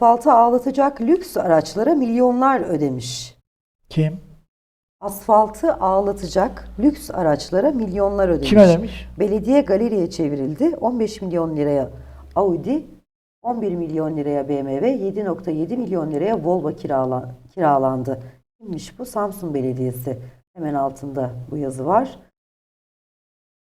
asfaltı ağlatacak lüks araçlara milyonlar ödemiş. Kim? Asfaltı ağlatacak lüks araçlara milyonlar ödemiş. Kim ödemiş? Belediye galeriye çevrildi. 15 milyon liraya Audi, 11 milyon liraya BMW, 7.7 milyon liraya Volvo kirala, kiralandı. Kimmiş bu? Samsun Belediyesi. Hemen altında bu yazı var.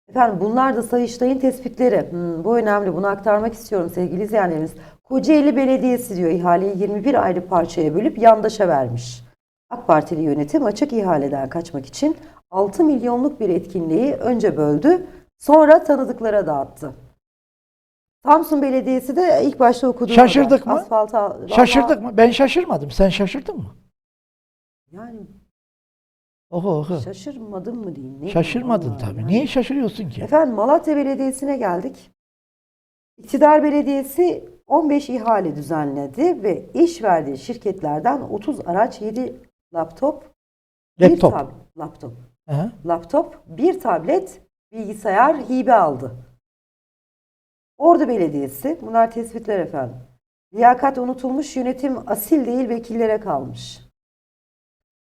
Efendim bunlar da Sayıştay'ın tespitleri. Hmm, bu önemli. Bunu aktarmak istiyorum sevgili izleyenlerimiz. Kocaeli Belediyesi diyor ihaleyi 21 ayrı parçaya bölüp yandaşa vermiş. AK Partili yönetim açık ihaleden kaçmak için 6 milyonluk bir etkinliği önce böldü, sonra tanıdıklara dağıttı. Samsun Belediyesi de ilk başta okuduğum Şaşırdık mı? Asfalta, Şaşırdık mı? Ben şaşırmadım. Sen şaşırdın mı? Yani Oho oho. şaşırmadım mı diyeyim? ne Şaşırmadın tabii. yani. Niye şaşırıyorsun ki? Efendim Malatya Belediyesi'ne geldik. İktidar Belediyesi 15 ihale düzenledi ve iş verdiği şirketlerden 30 araç, 7 laptop, bir Laptop. tab- laptop, Aha. laptop, bir tablet, bilgisayar hibe aldı. Ordu Belediyesi, bunlar tespitler efendim. Liyakat unutulmuş, yönetim asil değil vekillere kalmış.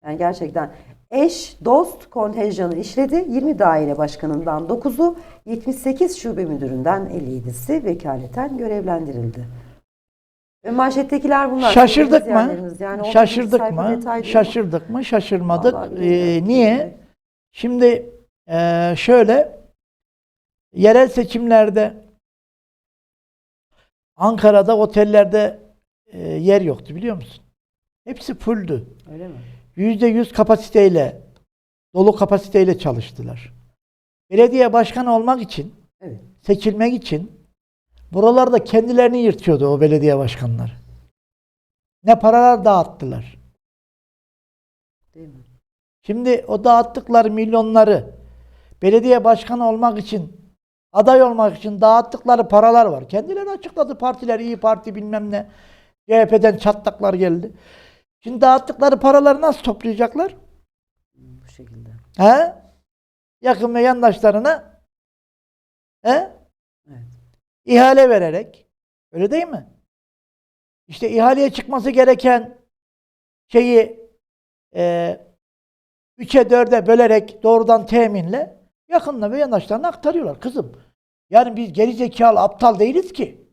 Yani gerçekten eş, dost kontenjanı işledi. 20 daire başkanından 9'u, 78 şube müdüründen 57'si vekaleten görevlendirildi. Ve manşettekiler bunlar. Şaşırdık mı? Yani Şaşırdık mı? Şaşırdık mı? Şaşırmadık. Ee, niye? Şimdi eee, şöyle yerel seçimlerde Ankara'da otellerde eee, yer yoktu biliyor musun? Hepsi fulldü. Öyle mi? Yüzde yüz kapasiteyle dolu kapasiteyle çalıştılar. Belediye başkanı olmak için Evet. seçilmek için buralarda kendilerini yırtıyordu o belediye başkanları. Ne paralar dağıttılar. Değil mi? Şimdi o dağıttıkları milyonları belediye başkanı olmak için aday olmak için dağıttıkları paralar var. Kendileri açıkladı partiler iyi Parti bilmem ne. CHP'den çatlaklar geldi. Şimdi dağıttıkları paraları nasıl toplayacaklar? Bu şekilde. He? Yakın ve yandaşlarına he? Evet. ihale vererek. Öyle değil mi? İşte ihaleye çıkması gereken şeyi e, 3'e 4'e bölerek doğrudan teminle yakınına ve yandaşlarına aktarıyorlar kızım. Yani biz geri zekalı aptal değiliz ki.